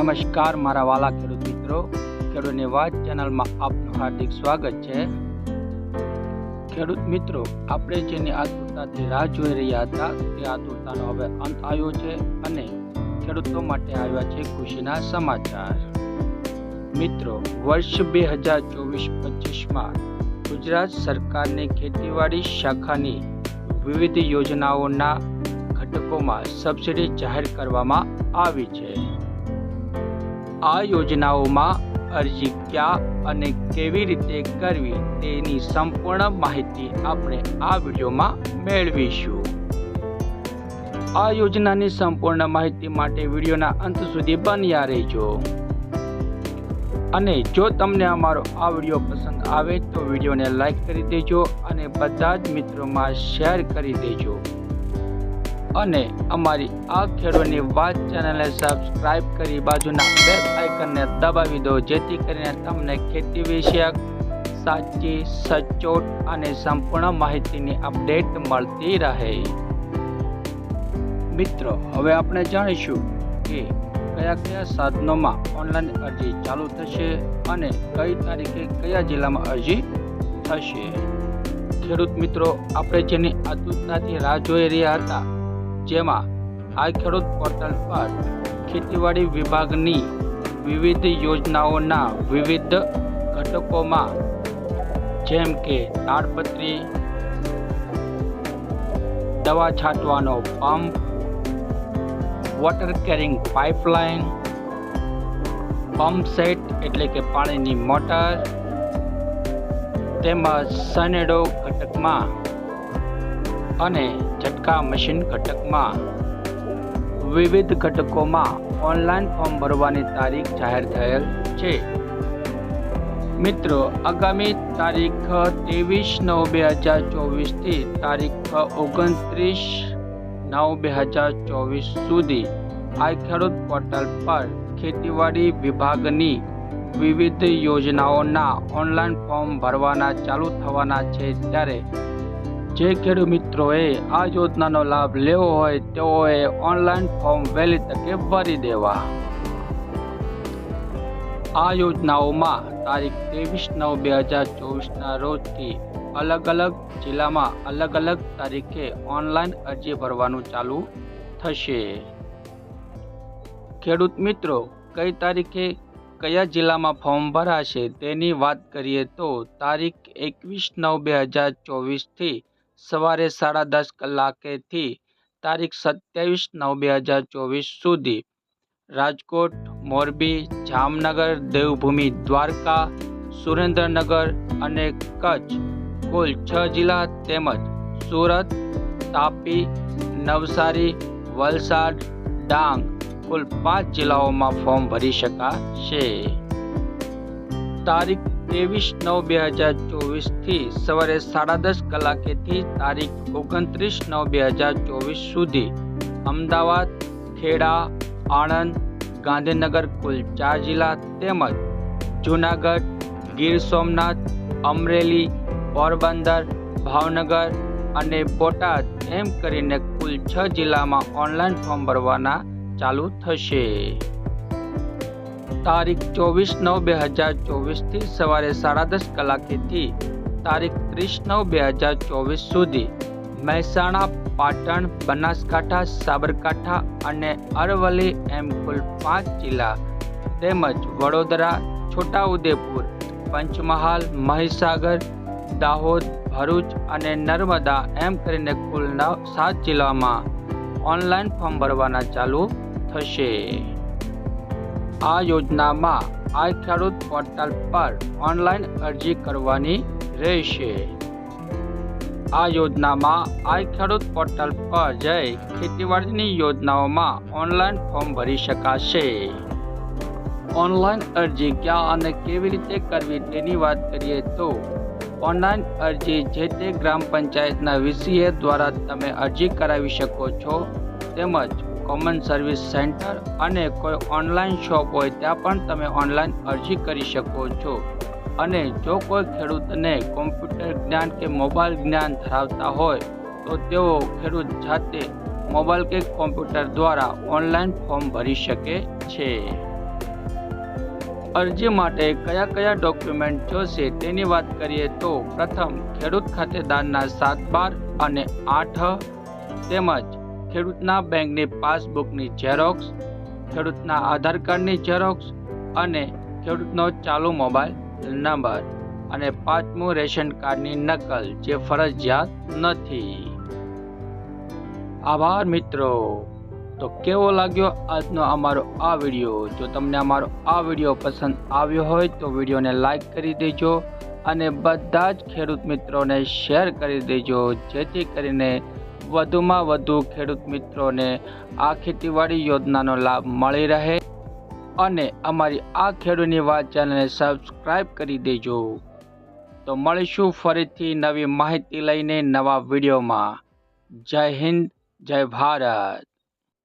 નમસ્કાર, મારા વાલા ખેડૂત મિત્રો. ખેડૂતની વાત ચેનલમાં આપનું હાર્દિક સ્વાગત છે. ખેડૂત મિત્રો, આપણે જેની આતુરતાથી રાહ જોઈ રહ્યા હતા, તે આતુરતાનો હવે અંત આવ્યો છે અને ખેડૂતો માટે આવ્યા છે ખુશીના સમાચાર. મિત્રો, વર્ષ બે હજાર ચોવીસ પચીસમાં ગુજરાત સરકારની ખેતીવાડી શાખાની વિવિધ યોજનાઓના ઘટકોમાં સબસિડી જાહેર કરવામાં આવી છે. આ યોજનાઓમાં અરજી ક્યાં અને કેવી રીતે કરવી તેની સંપૂર્ણ માહિતી આપણે આ વિડીયોમાં મેળવીશું. આ યોજનાની સંપૂર્ણ માહિતી માટે વિડીયોના અંત સુધી બન્યા રહેજો. અને જો તમને અમારો આ વીડિયો પસંદ આવે તો વિડીયોને લાઈક કરી દેજો અને બધા જ મિત્રોમાં શેર કરી દેજો. અને અમારી આ ખેડૂતની વાત ચેનલને સબસ્ક્રાઇબ કરી બાજુના બેલ આઇકનને દબાવી દો, જેથી કરીને તમને ખેતી વિષયક સાચી, સચોટ અને સંપૂર્ણ માહિતીની અપડેટ મળતી રહે. મિત્રો, હવે આપણે જાણીશું કે કયા કયા સાધનોમાં ઓનલાઈન અરજી ચાલુ થશે અને કઈ તારીખે કયા જિલ્લામાં અરજી થશે. ખેડૂત મિત્રો, આપણે જેની આતુરતાથી રાહ જોઈ રહ્યા હતા જેમાં આ ખેડૂત પોર્ટલ પર ખેતીવાડી વિભાગની વિવિધ યોજનાઓના વિવિધ ઘટકોમાં જેમ કે તાડપત્રી દવા છાંટવાનો pump water carrying pipeline pump set એટલે કે પાણીની મોટર, તેમજ સનેડો ઘટકમાં અને ઝટકા મશીન ઘટકમાં વિવિધ ઘટકોમાં ઓનલાઈન ફોર્મ ભરવાની તારીખ જાહેર થયેલ છે. મિત્રો, આગામી તારીખ ત્રેવીસ નવ બે હજાર ચોવીસથી તારીખ ઓગણત્રીસ નવ બે હજાર ચોવીસ સુધી આ ખેડૂત પોર્ટલ પર ખેતીવાડી વિભાગની વિવિધ યોજનાઓના ઓનલાઈન ફોર્મ ભરવાના ચાલુ થવાના છે. ત્યારે જે ખેડૂત મિત્રોએ આ યોજનાનો લાભ લેવો હોય, તેઓએ ઓનલાઈન ફોર્મ વહેલી તકે ભરી દેવા. આ યોજનાઓમાં તારીખ ત્રેવીસ નવ બે હજાર ચોવીસના રોજથી અલગ અલગ જિલ્લામાં અલગ અલગ તારીખે ઓનલાઈન અરજી ભરવાનું ચાલુ થશે. ખેડૂત મિત્રો, કઈ તારીખે કયા જિલ્લામાં ફોર્મ ભરાશે તેની વાત કરીએ તો તારીખ એકવીસ નવ બે હજાર ચોવીસથી સવારે સાડા દસ કલાકેથી તારીખ સત્યાવીસ નવ બે હજાર ચોવીસ સુધી રાજકોટ, મોરબી, જામનગર, દેવભૂમિ, દ્વારકા, સુરેન્દ્રનગર અને કચ્છ, કુલ છ જિલ્લા તેમજ સુરત, તાપી, નવસારી, વલસાડ, ડાંગ કુલ પાંચ જિલ્લાઓમાં ફોર્મ ભરી શકાશે. તારીખ ત્રેવીસ નવ બે હજાર ચોવીસથી સવારે સાડા દસ કલાકેથી તારીખ ઓગણત્રીસ નવ બે હજાર ચોવીસ સુધી અમદાવાદ, ખેડા, આણંદ, ગાંધીનગર, કુલ ચાર જિલ્લા તેમજ જૂનાગઢ, ગીર સોમનાથ, અમરેલી, પોરબંદર, ભાવનગર અને બોટાદ એમ કરીને કુલ છ જિલ્લામાં ઓનલાઈન ફોર્મ ભરવાના ચાલુ થશે. તારીખ ચોવીસ નવ બે હજાર ચોવીસથી સવારે સાડા દસ કલાકેથી તારીખ ત્રીસ નવ બે હજાર ચોવીસ સુધી મહેસાણા, પાટણ, બનાસકાંઠા, સાબરકાંઠા અને અરવલ્લી, એમ કુલ પાંચ જિલ્લા તેમજ વડોદરા, છોટાઉદેપુર, પંચમહાલ, મહીસાગર, દાહોદ, ભરૂચ અને નર્મદા એમ કરીને કુલ નવ સાત જિલ્લામાં ઓનલાઈન ફોર્મ ભરવાના ચાલુ થશે. આ યોજનામાં આ ખેડૂત પોર્ટલ પર ઓનલાઈન અરજી કરવાની રહેશે. આ યોજનામાં આ ખેડૂત પોર્ટલ પર જઈ ખેતીવાડીની યોજનાઓમાં ઓનલાઈન ફોર્મ ભરી શકાશે. ઓનલાઈન અરજી ક્યાં અને કેવી રીતે કરવી તેની વાત કરીએ તો, ઓનલાઈન અરજી જે તે ગ્રામ પંચાયતના વીસીએ દ્વારા તમે અરજી કરાવી શકો છો તેમજ કોમન સર્વિસ સેન્ટર અને કોઈ ઓનલાઈન શોપ હોય ત્યાં પણ તમે ઓનલાઈન અરજી કરી શકો છો. અને જો કોઈ ખેડૂતને કોમ્પ્યુટર જ્ઞાન કે મોબાઈલ જ્ઞાન ધરાવતા હોય, તો તેઓ ખેડૂત જાતે મોબાઈલ કે કોમ્પ્યુટર દ્વારા ઓનલાઈન ફોર્મ ભરી શકે છે. અરજી માટે કયા કયા ડોક્યુમેન્ટ જોશે તેની વાત કરીએ તો પ્રથમ ખેડૂત ખાતેદારના સાત બાર અને આઠ, તેમજ ખેડૂતના બેંકની પાસબુકની ઝેરોક્સ ખેડૂતના આધાર કાર્ડની ઝેરોક્સ અને ખેડૂતનો ચાલુ મોબાઈલ નંબર અને પાંચમું રેશન કાર્ડની નકલ, જે ફરજિયાત નથી. આભાર મિત્રો. તો કેવો લાગ્યો આજનો અમારો આ વીડિયો? જો તમને અમારો આ વીડિયો પસંદ આવ્યો હોય, તો વિડીયોને લાઈક કરી દેજો અને બધા જ ખેડૂત મિત્રોને શેર કરી દેજો, જેથી કરીને વધુમાં વધુ ખેડૂત મિત્રોને આ ખેતીવાડી યોજનાનો લાભ મળી રહે અને અમારી આ ખેડૂતની વાત ચેનલને સબસ્ક્રાઈબ કરી દેજો. તો મળીશું ફરીથી નવી માહિતી લઈને નવા વિડીયોમાં. જય હિન્દ, જય ભારત.